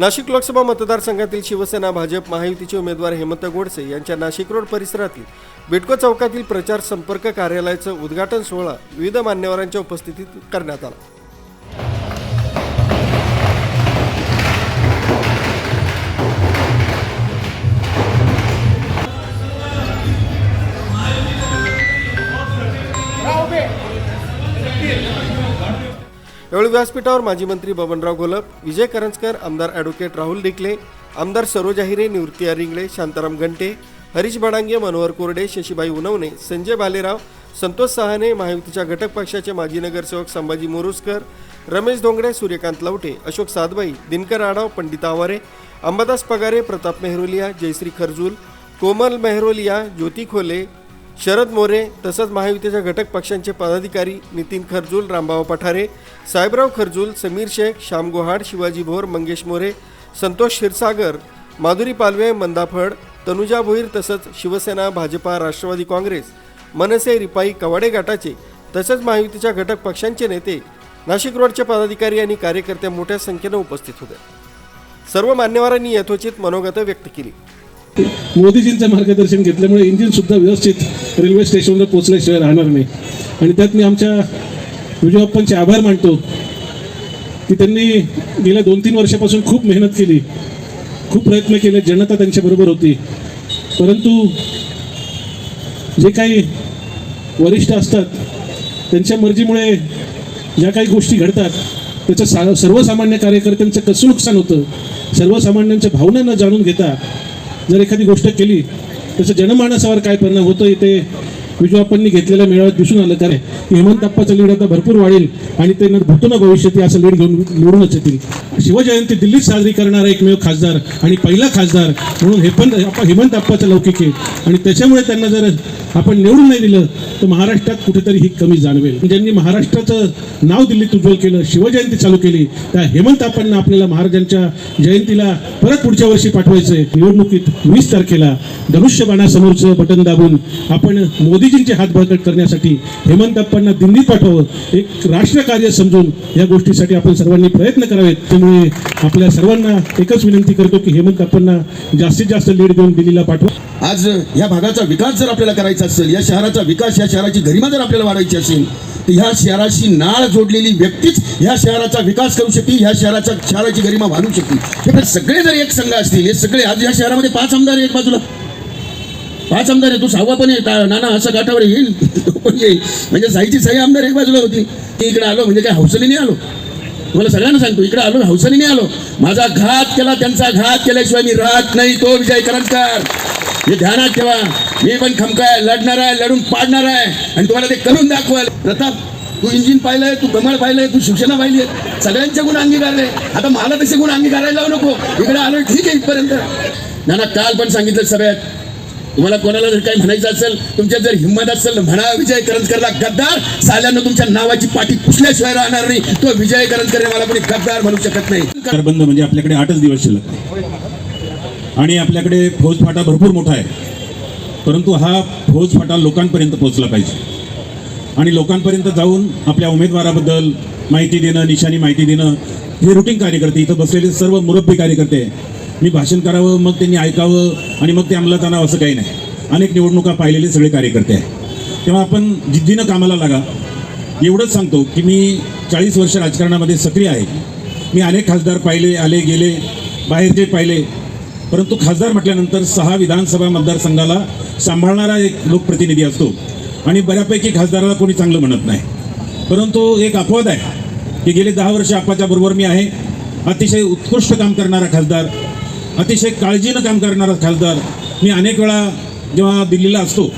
नाशिक लोकसभा मतदारसंघातील शिवसेना भाजप महायुतीचे उमेदवार हेमंत गोडसे यांच्या नाशिक रोड परिसरातील बिटको चौकातील प्रचार संपर्क कार्यालयाचं उद्घाटन सोहळा विविध मान्यवरांच्या उपस्थितीत करण्यात आला. यावेळी व्यासपीठावर माजी मंत्री बबनराव गोलप विजय करंजकर आमदार ॲडव्होकेट राहुल डिकले आमदार सरोज अहिरे निवृत्ती रिंगळे शांताराम गंटे हरीश बडांगे मनोहर कोरडे शशीबाई उनवणे संजय भालेराव संतोष सहाने महायुतीच्या घटक पक्षाचे माजी नगरसेवक संभाजी मोरुसकर रमेश धोंगडे सूर्यकांत लवटे अशोक सादबाई दिनकर आडाव पंडित आवारे अंबादास पगारे प्रताप मेहरोलिया जयश्री खरजूल कोमल मेहरोलिया ज्योती खोले शरद मोरे तसंच महायुतीच्या घटक पक्षांचे पदाधिकारी नितीन खरजूल रामभाऊ पठारे साहेबराव खरजूल समीर शेख श्याम गोहाड शिवाजी भोर मंगेश मोरे संतोष क्षीरसागर माधुरी पालवे मंदा फड तनुजा भोईर तसंच शिवसेना भाजपा राष्ट्रवादी काँग्रेस मनसे रिपाई कवाडे गटाचे तसंच महायुतीच्या घटक पक्षांचे नेते नाशिक रोडचे पदाधिकारी आणि कार्यकर्ते मोठ्या संख्येनं उपस्थित होते. सर्व मान्यवरांनी यथोचित मनोगत व्यक्त केली. मोदीजींचं मार्गदर्शन घेतल्यामुळे इंजिन सुद्धा व्यवस्थित रेल्वे स्टेशनवर पोहोचल्याशिवाय राहणार नाही. आणि त्यात मी आमच्या विजयप्पांचे आभार मानतो की त्यांनी गेल्या दोन तीन वर्षापासून खूप मेहनत केली खूप प्रयत्न केले जनता त्यांच्याबरोबर होती. परंतु जे काही वरिष्ठ असतात त्यांच्या मर्जीमुळे ज्या काही गोष्टी घडतात त्याचं सा सर्वसामान्य कार्यकर्त्यांचं कसं नुकसान होतं सर्वसामान्यांच्या भावना न जाणून घेता जर एखादी गोष्ट केली त्याचा जनमानसावर काय परिणाम होतो इथे विजयाप्पांनी घेतलेल्या मेळाव्यात दिसून आलं कारण हेमंत अप्पाचं लीड आता भरपूर वाढेल आणि ते न भविष्यात असं लीड घेऊन निवडूनच येतील. शिवजयंती दिल्लीत साजरी करणारा एकमेव खासदार आणि पहिला खासदार म्हणून हे पण अप्पा- हेमंत अप्पाचं लौकिक आहे. आणि त्याच्यामुळे त्यांना जर आपण निवडून नाही दिलं तर महाराष्ट्रात कुठेतरी ही कमी जाणवेल. ज्यांनी महाराष्ट्राचं नाव दिल्लीत उज्ज्वल केलं शिवजयंती चालू केली त्या हेमंतप्पांना आपल्याला महाराजांच्या जयंतीला परत पुढच्या वर्षी पाठवायचंय. निवडणुकीत वीस तारखेला धनुष्यबाणासमोरचं बटन दाबून आपण मोदी मोदीजींची हात बळकट करण्यासाठी हेमंतप्पांना दिल्लीत पाठवावं एक राष्ट्रकार्य समजून या गोष्टीसाठी आपण सर्वांनी प्रयत्न करावेत. त्यामुळे आपल्या सर्वांना एकच विनंती करतो की हेमंतप्पांना जास्तीत जास्त लीड देऊन दिल्लीला पाठवा. आज या भागाचा विकास जर आपल्याला करायचा असेल या शहराचा विकास या शहराची गरिमा जर आपल्याला वाढायची असेल तर ह्या शहराशी नाळ जोडलेली व्यक्तीच ह्या शहराचा विकास करू शकते ह्या शहराचा शहराची गरिमा वाढू शकते सगळे जर एक संघ असतील हे सगळे आज या शहरामध्ये पाच आमदार एक बाजूला. पाच आमदार आहे तू सहावा पण आहे नाना असं काठावर येईल. पण येईल? म्हणजे साईची साई आमदार एक बाजूला होती. ती इकडे आलो म्हणजे काय हौसलीने आलो. मला सगळ्यांना सांगतो इकडे आलो हौसलीने आलो. माझा घात केला त्यांचा घात केल्याशिवाय मी राहत नाही तो विजय करंजकर हे ध्यानात ठेवा. मी पण खमकाय लढणार आहे लढून पाडणार आहे. आणि तुम्हाला ते करून दाखवाल. प्रताप तू इंजिन पाहिलंय तू गमळ पाहिलंय तू शिक्षणा पाहिली आहे. सगळ्यांचे गुण अंगीकारले आता मला तसे गुण अंगीकारायला नको. इकडे आलो ठीक आहे इथपर्यंत. नाना काल पण सांगितलं सगळ्यात. तुम्हाला कोणाला जर काही म्हणायचं असेल तुमच्या जर हिंमत असेल म्हणा विजय करंजकरला गद्दार साल्यानं तुमच्या नावाची पाठी पुसल्याशिवाय राहणार नाही. तो विजय करंजकर मला कोणी गद्दार म्हणू शकत नाही. बंद म्हणजे आपल्याकडे आठच दिवस शिल्लक आणि आपल्याकडे फौजफाटा भरपूर मोठा आहे. परंतु हा फौजफाटा लोकांपर्यंत पोहोचला पाहिजे. आणि लोकांपर्यंत जाऊन आपल्या उमेदवाराबद्दल माहिती देणं निशाणी माहिती देणं हे रुटीन कार्यकर्ते इथं बसलेले सर्व मुरब्बी कार्यकर्ते मी भाषण करावं मग त्यांनी ऐकावं आणि मग ते अंमलात आणावं असं काही नाही. अनेक निवडणुका पाहिलेले सगळे कार्यकर्ते आहे तेव्हा आपण जिद्दीनं कामाला लागा. एवढंच सांगतो की मी चाळीस वर्ष राजकारणामध्ये सक्रिय आहे. मी अनेक खासदार पाहिले आले गेले बाहेरचे पाहिले. परंतु खासदार म्हटल्यानंतर सहा विधानसभा मतदारसंघाला सांभाळणारा एक लोकप्रतिनिधी असतो. आणि बऱ्यापैकी खासदाराला कोणी चांगलं म्हणत नाही. परंतु एक अपवाद आहे की गेले दहा वर्ष आपाच्या बरोबर मी आहे. अतिशय उत्कृष्ट काम करणारा खासदार अतिशय काळजीनं काम करणारा खासदार. मी अनेक वेळा जेव्हा दिल्लीला असतो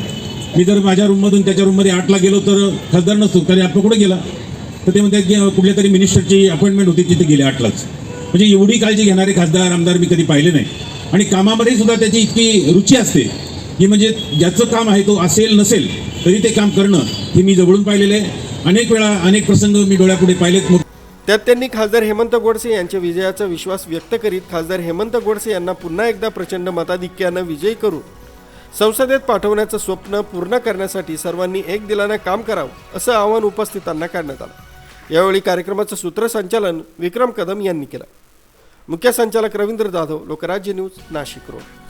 मी जर माझ्या रूममधून त्याच्या रूममध्ये आठला गेलो तर खासदार नसतो तरी आपण कुठे गेला. तर ते म्हणतात की कुठल्या तरी मिनिस्टरची अपॉइंटमेंट होती तिथे गेले आठलाच. म्हणजे एवढी काळजी घेणारे खासदार आमदार मी कधी पाहिले नाही. आणि कामामध्ये सुद्धा त्याची इतकी रुची असते की म्हणजे ज्याचं काम आहे तो असेल नसेल तरी ते काम करणं हे मी जवळून पाहिलेलं आहे. अनेक वेळा अनेक प्रसंग मी डोळ्यापुढे पाहिलेत. त्यात त्यांनी खासदार हेमंत गोडसे यांच्या विजयाचा विश्वास व्यक्त करीत खासदार हेमंत गोडसे यांना पुन्हा एकदा प्रचंड मताधिक्यानं विजयी करून संसदेत पाठवण्याचं स्वप्न पूर्ण करण्यासाठी सर्वांनी एक दिलानं काम करावं असं आवाहन उपस्थितांना करण्यात आलं. यावेळी कार्यक्रमाचं सूत्रसंचालन विक्रम कदम यांनी केलं. मुख्य संचालक रवींद्र जाधव लोकराज्य न्यूज नाशिक रोड.